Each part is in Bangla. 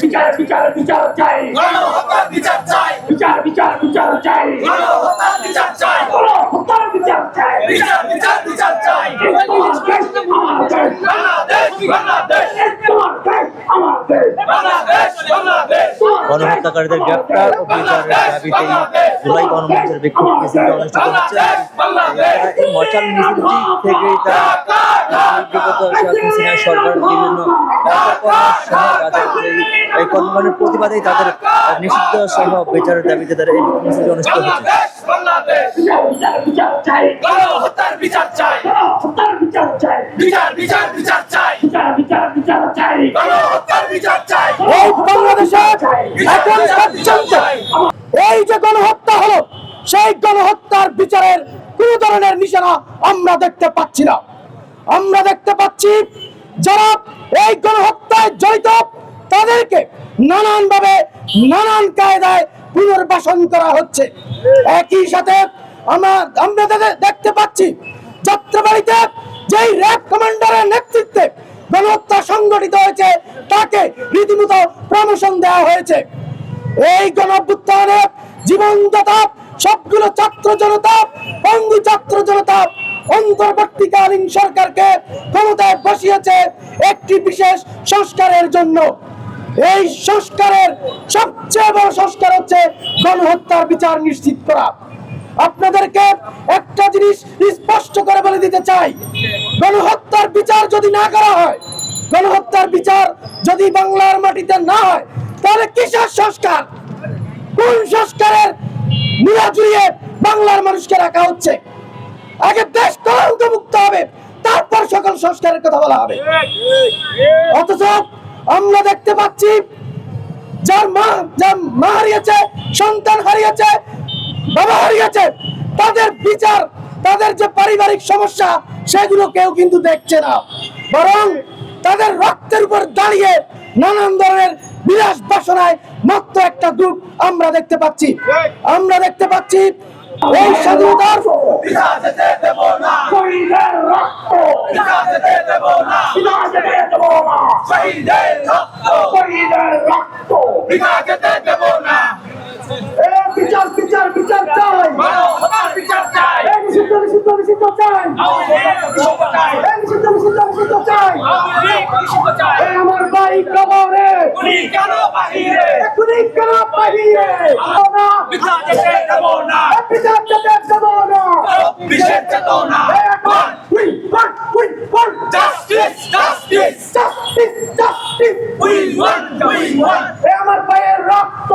বিচার বিচার বিচার চাই বিচার চাই বিচার বিচার বিচার চাই বিচার চাই বিচার চাই বিচার বিচার বিচার চাই আমার দেশ আমার দেশ বাংলাদেশ বাংলাদেশ তোমার দেশ আমার দেশ বাংলাদেশ বাংলাদেশ গণহত্যাকারীদের গ্রেপ্তার ও বিচারের দাবিতে জুলাই গণমঞ্চের বিক্ষোভ মিছিল অনুষ্ঠিত হচ্ছে। এই মশাল মিছিলটি থেকেই তারা কর্মকাণ্ডের তাদের নিষিদ্ধ সহ বিচারের দাবিতে তারা এই মিছিলটি অনুষ্ঠিত এই যে গণহত্যা হলো, সেই গণহত্যার বিচারের কোন ধরনের নিশানা আমরা দেখতে পাচ্ছি না। আমরা দেখতে পাচ্ছি যারা এই গণহত্যায় জড়িত, তাদেরকে নানানভাবে, নানান কায়দায় পুনর্বাসন করা হচ্ছে। একই সাথে আমরা দেখতে পাচ্ছি যাত্রাবাড়িতে যেই র্যাব কমান্ডারের নেতৃত্বে গণহত্যা সংগঠিত হয়েছে, তাকে রীতিমতো প্রমোশন দেওয়া হয়েছে। এই গণঅভ্যুত্থানে জীবনদাতা সবগুলো ছাত্র জনতা বন্ধু ছাত্র জনতা অন্তর্বর্তীকালীন সরকারকে ক্ষমতায় বসিয়েছে একটি বিশেষ সংস্কারের জন্য। এই সংস্কারের সবচেয়ে বড় সংস্কার হচ্ছে গণহত্যার বিচার নিশ্চিত করা। আপনাদেরকে একটা জিনিস স্পষ্ট করে বলে দিতে চাই। গণহত্যার বিচার যদি না করা হয়, গণহত্যার বিচার যদি বাংলার মাটিতে না হয়, তাহলে কিসের সংস্কার? কোন সংস্কারের মুড়া জুড়িয়ে বাংলার মানুষকে রাখা হচ্ছে? আগে দেশ কলঙ্ক মুক্ত হবে, তারপর সকল সংস্কারের কথা বলা হবে। অথচ আমরা দেখতে পাচ্ছি, যার মা যার মা হারিয়েছে, সন্তান হারিয়েছে, বাবা হারিয়েছে, তাদের বিচার, তাদের যে পারিবারিক সমস্যা, সেগুলো কেউ কিন্তু দেখছে না। বরং তাদের রক্তের উপর দাঁড়িয়ে নানান ধরনের বিলাস বাসনায় মাত্র একটা গ্রুপ আমরা দেখতে পাচ্ছি। আমরা দেখতে পাচ্ছি এই স্বাধীনতার দেব শহীদের রক্ত। দেব দেব শহীদের রক্ত। বিচার দেব বিচার বিচার চাই। বিচার চাই। নিষিদ্ধ নিষিদ্ধ নিষিদ্ধ চাই। নিষিদ্ধ নিষিদ্ধ নিষিদ্ধ চাই। আমার ভাই কবরে। কেন বাহিরে? কেন বাহিরে? বিচার যেতে না এ বিচার যেতে দেব না বিশেষ চেতনা we want we want justice justice justice justice we want we want এ আমার ভাইয়ের রক্ত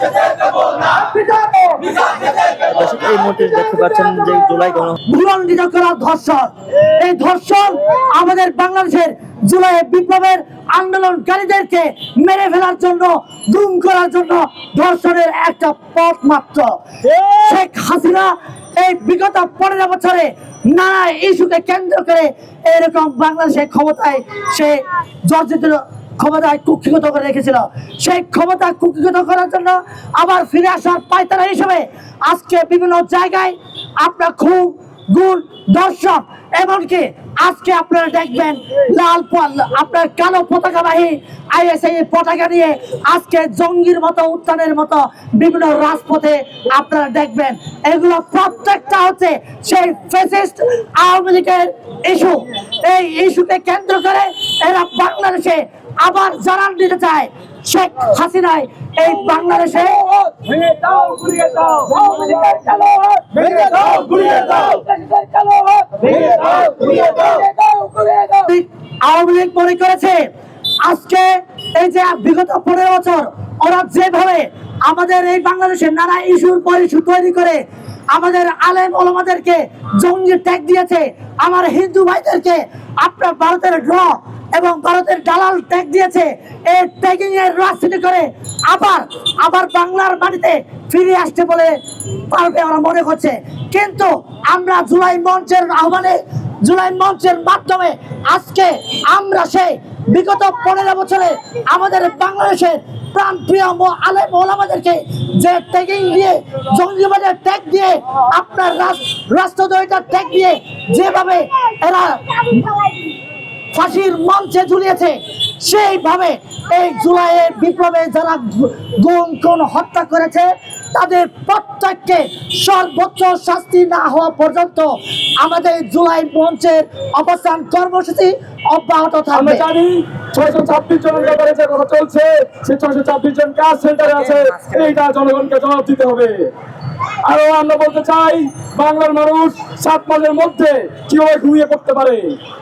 যেতে দেব না বিচার বিচার দেব দর্শক এই মুহূর্তে দেখতে পাচ্ছেন যে জুলাই গণ ভূখণ্ডিত করা ধর্ষণ। এই ধর্ষণ আমাদের বাংলাদেশের জুলাই বিপ্লবের আন্দোলনকারীদেরকে মেরে ফেলার জন্য গুম করার জন্য ধর্ষণের একটা পথ মাত্র। শেখ হাসিনা এই বিগত পনেরো বছরে নানা ইস্যুকে কেন্দ্র করে এরকম বাংলাদেশের ক্ষমতায় সে জর্জিত ক্ষমতায় কুক্ষিগত করে রেখেছিল। সেই ক্ষমতা কুক্ষিগত করার জন্য আবার ফিরে আসার পায়তারা হিসেবে আজকে বিভিন্ন জায়গায় আপনার খুব গুণ দর্শক, এমনকি আজকে আপনারা দেখবেন লাল আপনার কালো পতাকাবাহী আইএসআই পতাকা নিয়ে আজকে জঙ্গির মতো, উত্থানের মতো বিভিন্ন রাজপথে আপনারা দেখবেন। এগুলো প্রত্যেকটা হচ্ছে সেই ফেসিস্ট আওয়ামী লীগের ইস্যু এই ইস্যুকে কেন্দ্র করে এরা বাংলাদেশে আবার জানান দিতে চায় শেখ হাসিনায়। এই বাংলাদেশে ভেঙে দাও গুড়িয়ে দাও। ভেঙে দাও ভেঙে দাও। গুড়িয়ে দাও ভেঙে দাও গুড়িয়ে দাও। আওয়ামী লীগ মনে করেছে আজকে এই যে বিগত পনেরো বছর ওরা যেভাবে আমাদের এই বাংলাদেশের নানা ইস্যুর পর ইস্যু তৈরি করে আমাদের আলেম ওলামাদেরকে জঙ্গি ট্যাগ দিয়েছে, আমার হিন্দু ভাইদেরকে আপনার ভারতের ড্র এবং ভারতের দালাল ট্যাগ দিয়েছে, এই ট্যাগিং এর রাজনীতি করে আবার আবার বাংলার মাটিতে ফিরে আসতে বলে পারবে আমরা মনে করছে কিন্তু আমরা জুলাই মঞ্চের আহ্বানে, জুলাই মঞ্চের মাধ্যমে আজকে আমরা সেই বিগত পনেরো বছরে আমাদের বাংলাদেশের প্রাণপ্রিয় ম- আলেম ওলামাদেরকে যে ট্যাগিং দিয়ে, জঙ্গিবাদের ট্যাগ দিয়ে, আপনার রাষ্ট্রদ্রোহিতার ট্যাগ দিয়ে যেভাবে এরা ফাঁসির মঞ্চে ঝুলিয়েছে, সেইভাবে এই জুলাইয়ের বিপ্লবে যারা গুম, খুন, হত্যা করেছে তাদের প্রত্যেককে সর্বোচ্চ শাস্তি না হওয়া পর্যন্ত আমাদের জুলাই মঞ্চের অবস্থান কর্মসূচি অব্যাহত থাকবে। জানি ছয়শো ছাব্বিশ জনের ব্যাপারে যে কথা চলছে সেই ছয়শো ছাব্বিশ জন কাজ সেন্টারে আছে? এইটা জনগণকে জবাব দিতে হবে। আরও আমরা বলতে চাই, বাংলার মানুষ সাত মাসের মধ্যে কীভাবে ঘুমিয়ে পড়তে পারে?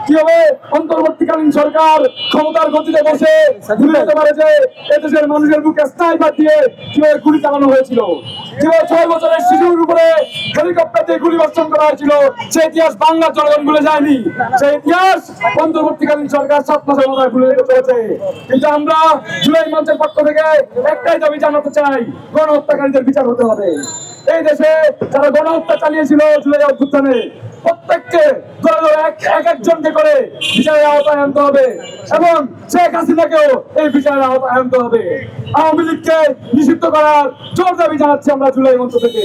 কীভাবে অন্তর্বর্তীকালীন সরকার ক্ষমতার গতিতে বসে ঘুরে যেতে পারে যে এদেশের মানুষের বুকে স্নাইপার দিয়ে কীভাবে গুলি চালানো হয়েছিল? কীভাবে ছয় বছরের শিশুর উপরে হেলিকপ্টার দিয়ে গুলি বর্ষণ করা হয়েছিল? সেই ইতিহাস বাংলার জনগণ ভুলে যায়নি। সেই ইতিহাস অন্তর্বর্তীকালীন সরকার সাত মাসের মাথায় ভুলে যেতে চলেছে কিন্তু আমরা জুলাই মঞ্চের পক্ষ থেকে একটাই দাবি জানাতে চাই, গণহত্যাকারীদের বিচার হতে হবে। এই দেশে যারা গণহত্যা চালিয়েছিল জুলাই অভ্যুত্থানে প্রত্যেককে এক এক একজনকে করে বিচারের আওতায় আনতে হবে এবং শেখ হাসিনাকেও এই বিচারের আওতায় আনতে হবে। আওয়ামী লীগকে নিষিদ্ধ করার জোর দাবি জানাচ্ছি আমরা জুলাই মঞ্চ থেকে।